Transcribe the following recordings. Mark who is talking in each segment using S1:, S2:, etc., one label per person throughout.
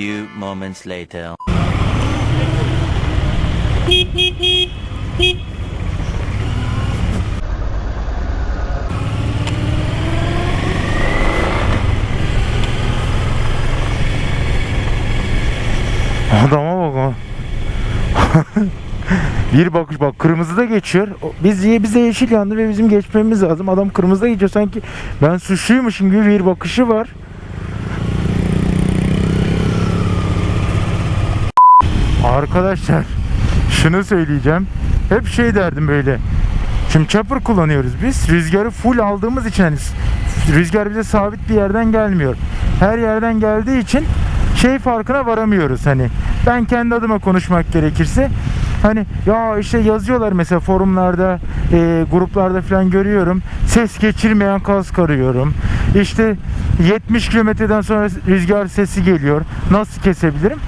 S1: few moments later.
S2: Adama bak ha. bir bakış bak kırmızı da geçiyor. Biz bize yeşil yandı ve bizim geçmemiz lazım. Adam kırmızıda geçiyor sanki ben suçluymuşum gibi bir bakışı var. Arkadaşlar şunu söyleyeceğim. Hep şey derdim böyle. Şimdi chopper kullanıyoruz biz. Rüzgarı full aldığımız için hani rüzgar bize sabit bir yerden gelmiyor. Her yerden geldiği için şey farkına varamıyoruz hani. Ben kendi adıma konuşmak gerekirse hani ya işte yazıyorlar mesela forumlarda, e, gruplarda falan görüyorum. Ses geçirmeyen kask arıyorum. İşte 70 kilometreden sonra rüzgar sesi geliyor. Nasıl kesebilirim?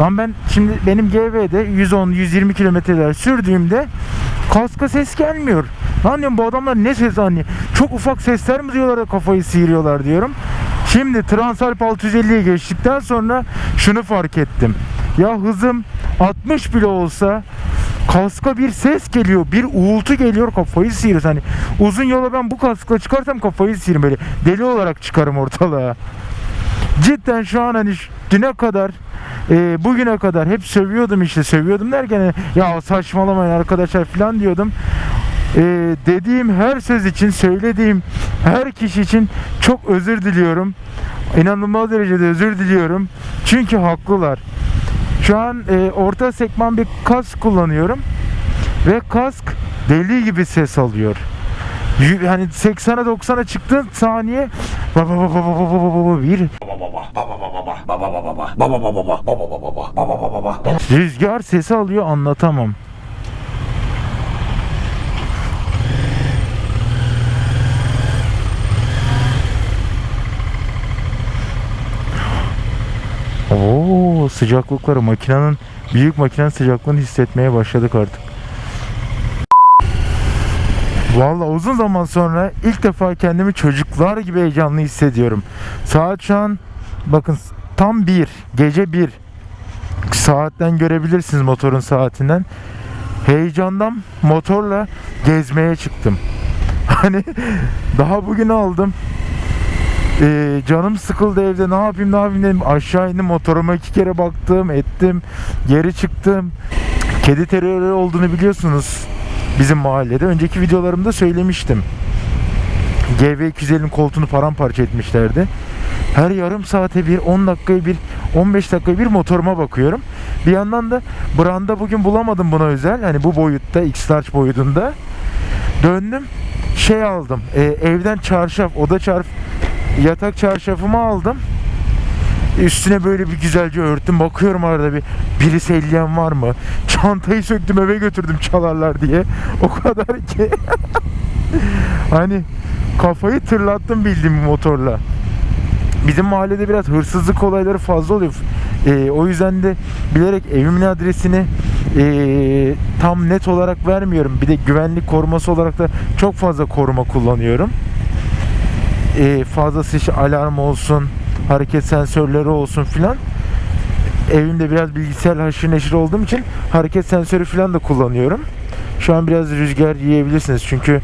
S2: Lan ben şimdi benim GV'de 110-120 kilometreler sürdüğümde kaska ses gelmiyor. Lan diyorum bu adamlar ne ses hani çok ufak sesler mi diyorlar da kafayı sıyırıyorlar diyorum. Şimdi Transalp 650'ye geçtikten sonra şunu fark ettim. Ya hızım 60 bile olsa kaska bir ses geliyor, bir uğultu geliyor kafayı sıyırır. Hani uzun yola ben bu kaskla çıkarsam kafayı sıyırırım böyle. Deli olarak çıkarım ortalığa. Cidden şu an hani düne kadar e, bugüne kadar hep sövüyordum işte sövüyordum derken ya saçmalamayın arkadaşlar falan diyordum. E, dediğim her söz için söylediğim her kişi için çok özür diliyorum. İnanılmaz derecede özür diliyorum. Çünkü haklılar. Şu an e, orta sekman bir kask kullanıyorum ve kask deli gibi ses alıyor. Y- Hani 80'e 90'a çıktığın saniye baba rüzgar sesi alıyor anlatamam. Oo sıcaklıkları makinenin büyük makinenin sıcaklığını hissetmeye başladık artık. Vallahi uzun zaman sonra ilk defa kendimi çocuklar gibi heyecanlı hissediyorum. Saat şu an bakın tam bir, gece bir. Saatten görebilirsiniz motorun saatinden. Heyecandan motorla gezmeye çıktım. Hani daha bugün aldım. Ee, canım sıkıldı evde ne yapayım ne yapayım dedim. Aşağı indim motoruma iki kere baktım ettim. Geri çıktım. Kedi terörü olduğunu biliyorsunuz bizim mahallede. Önceki videolarımda söylemiştim. GV250'nin koltuğunu paramparça etmişlerdi. Her yarım saate bir, 10 dakikaya bir, 15 dakikaya bir motoruma bakıyorum. Bir yandan da branda bugün bulamadım buna özel. Hani bu boyutta, X-Large boyutunda. Döndüm, şey aldım. e, evden çarşaf, oda çarşaf, yatak çarşafımı aldım. Üstüne böyle bir güzelce örttüm. Bakıyorum arada bir birisi elleyen var mı? Çantayı söktüm eve götürdüm çalarlar diye. O kadar ki. hani kafayı tırlattım bildiğim motorla. Bizim mahallede biraz hırsızlık olayları fazla oluyor. Ee, o yüzden de bilerek evimin adresini ee, tam net olarak vermiyorum. Bir de güvenlik koruması olarak da çok fazla koruma kullanıyorum. Ee, fazlası işte alarm olsun, hareket sensörleri olsun filan. Evimde biraz bilgisayar haşır neşir olduğum için hareket sensörü filan da kullanıyorum. Şu an biraz rüzgar yiyebilirsiniz çünkü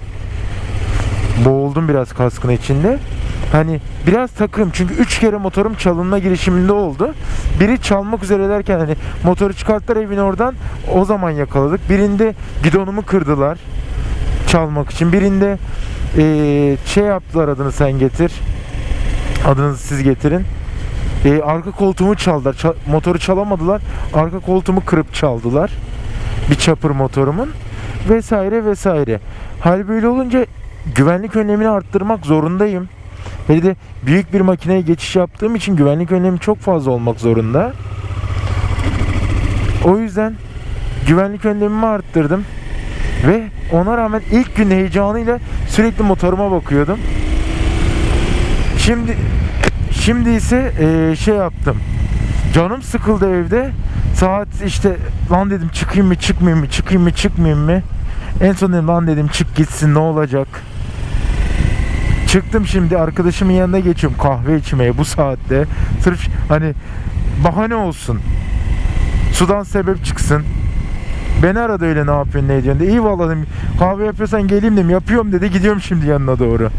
S2: boğuldum biraz kaskın içinde. Hani biraz takım çünkü 3 kere motorum çalınma girişiminde oldu. Biri çalmak üzerelerken hani motoru çıkarttılar evin oradan o zaman yakaladık. Birinde gidonumu kırdılar çalmak için. Birinde eee, şey yaptılar adını sen getir. Adınızı siz getirin. Eee, arka koltuğumu çaldılar. Ça- motoru çalamadılar. Arka koltuğumu kırıp çaldılar. Bir çapır motorumun vesaire vesaire. Hal böyle olunca güvenlik önlemini arttırmak zorundayım. Ve de büyük bir makineye geçiş yaptığım için güvenlik önlemi çok fazla olmak zorunda. O yüzden güvenlik önlemimi arttırdım. Ve ona rağmen ilk gün heyecanıyla sürekli motoruma bakıyordum. Şimdi şimdi ise eee, şey yaptım. Canım sıkıldı evde. Saat işte lan dedim çıkayım mı çıkmayayım mı çıkayım mı çıkmayayım mı. En son dedim lan dedim çık gitsin ne olacak. Çıktım şimdi arkadaşımın yanına geçiyorum kahve içmeye bu saatte. Sırf hani bahane olsun. Sudan sebep çıksın. Beni aradı öyle ne yapıyorsun ne ediyorsun de. İyi vallahi dedim. Kahve yapıyorsan geleyim dedim. Yapıyorum dedi. Gidiyorum şimdi yanına doğru.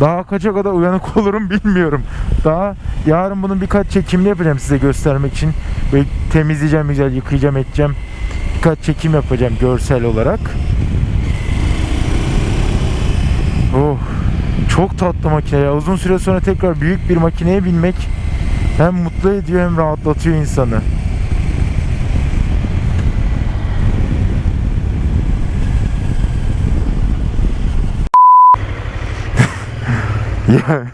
S2: Daha kaça kadar uyanık olurum bilmiyorum. Daha yarın bunun birkaç çekimini yapacağım size göstermek için. Böyle temizleyeceğim güzel, yıkayacağım, edeceğim. Birkaç çekim yapacağım görsel olarak. Oh, çok tatlı makine ya. Uzun süre sonra tekrar büyük bir makineye binmek hem mutlu ediyor hem rahatlatıyor insanı. Ya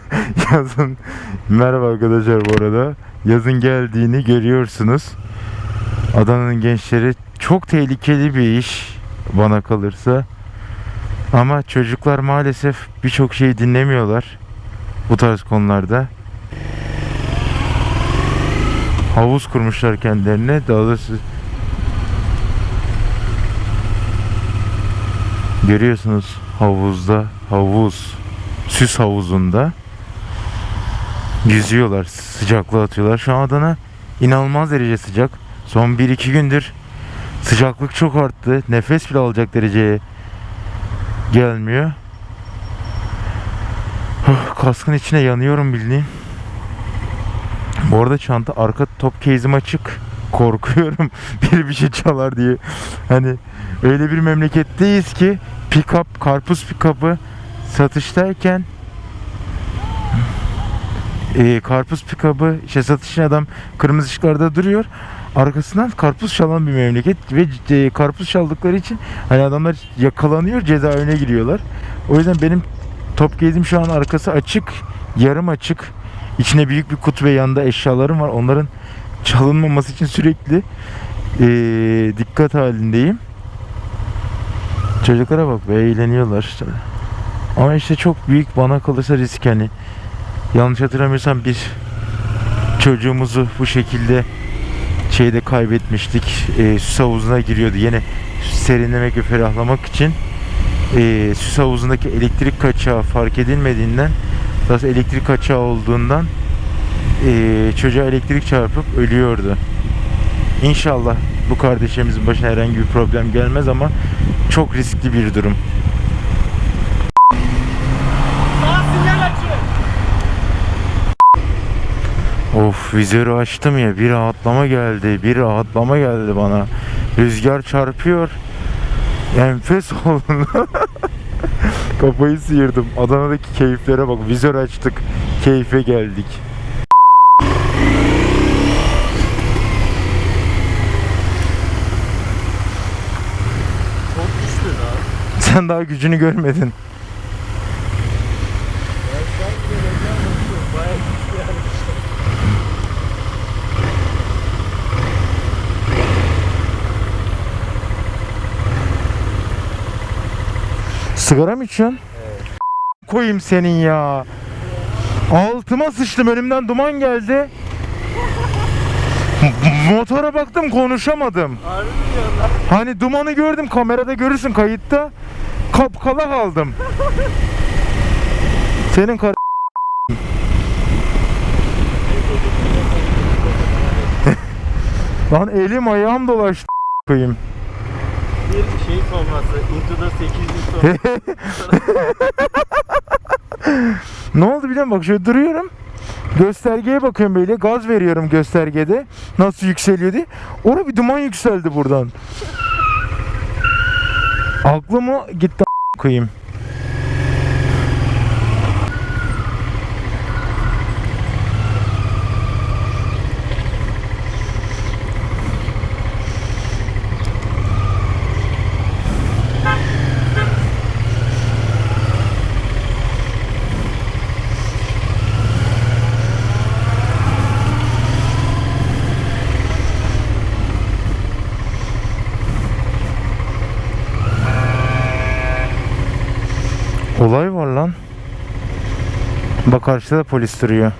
S2: yazın merhaba arkadaşlar bu arada. Yazın geldiğini görüyorsunuz. Adana'nın gençleri çok tehlikeli bir iş bana kalırsa. Ama çocuklar maalesef birçok şeyi dinlemiyorlar bu tarz konularda. Havuz kurmuşlar kendilerine. Daha doğrusu görüyorsunuz havuzda havuz süs havuzunda yüzüyorlar sıcaklığı atıyorlar şu an Adana inanılmaz derece sıcak son 1-2 gündür sıcaklık çok arttı nefes bile alacak dereceye gelmiyor. Kaskın içine yanıyorum bildiğin. Bu arada çanta arka top case'im açık. Korkuyorum biri bir şey çalar diye. Hani öyle bir memleketteyiz ki pick-up karpuz pick-up'ı satıştayken e, karpuz pikabı işte satış için adam kırmızı ışıklarda duruyor. Arkasından karpuz çalan bir memleket ve e, karpuz çaldıkları için hani adamlar yakalanıyor cezaevine giriyorlar. O yüzden benim top gezim şu an arkası açık, yarım açık. İçine büyük bir kutu ve yanında eşyalarım var. Onların çalınmaması için sürekli e, dikkat halindeyim. Çocuklara bak be eğleniyorlar işte. Ama işte çok büyük bana kalırsa risk hani. Yanlış hatırlamıyorsam bir çocuğumuzu bu şekilde şeyde kaybetmiştik. E, süs havuzuna giriyordu. Yine serinlemek ve ferahlamak için e, süs havuzundaki elektrik kaçağı fark edilmediğinden daha elektrik kaçağı olduğundan e, çocuğa elektrik çarpıp ölüyordu. İnşallah bu kardeşimizin başına herhangi bir problem gelmez ama çok riskli bir durum. Of vizörü açtım ya bir rahatlama geldi bir rahatlama geldi bana. Rüzgar çarpıyor. Enfes oldu kafayı sıyırdım. Adana'daki keyiflere bak. Vizör açtık. Keyfe geldik.
S1: Çok güçlü lan.
S2: sen daha gücünü görmedin
S1: Ben şu an bile reklam bakıyorum. Bayağı güçlü yani.
S2: Sigara mı içiyorsun? koyayım senin ya altıma sıçtım önümden duman geldi motora baktım konuşamadım? Hani dumanı gördüm kamerada görürsün kayıtta. Kapkala kaldım. Senin kar... Lan elim ayağım dolaştı koyayım.
S1: Bir şey sonrası. The 800 sonra.
S2: Ne oldu biliyor musun? Bak şöyle duruyorum. Göstergeye bakıyorum böyle. Gaz veriyorum göstergede. Nasıl yükseliyor diye. Orada bir duman yükseldi buradan. Aklımı gitti koyayım. Olay var lan. Bak karşıda da polis duruyor.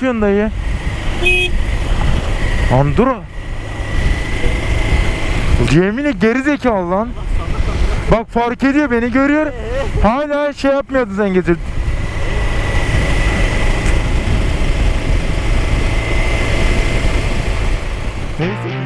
S2: yapıyorsun dayı? Andura. Yeminle geri zekalı lan. Bak fark ediyor beni görüyor. Hala şey yapmıyordu sen getir. Neyse.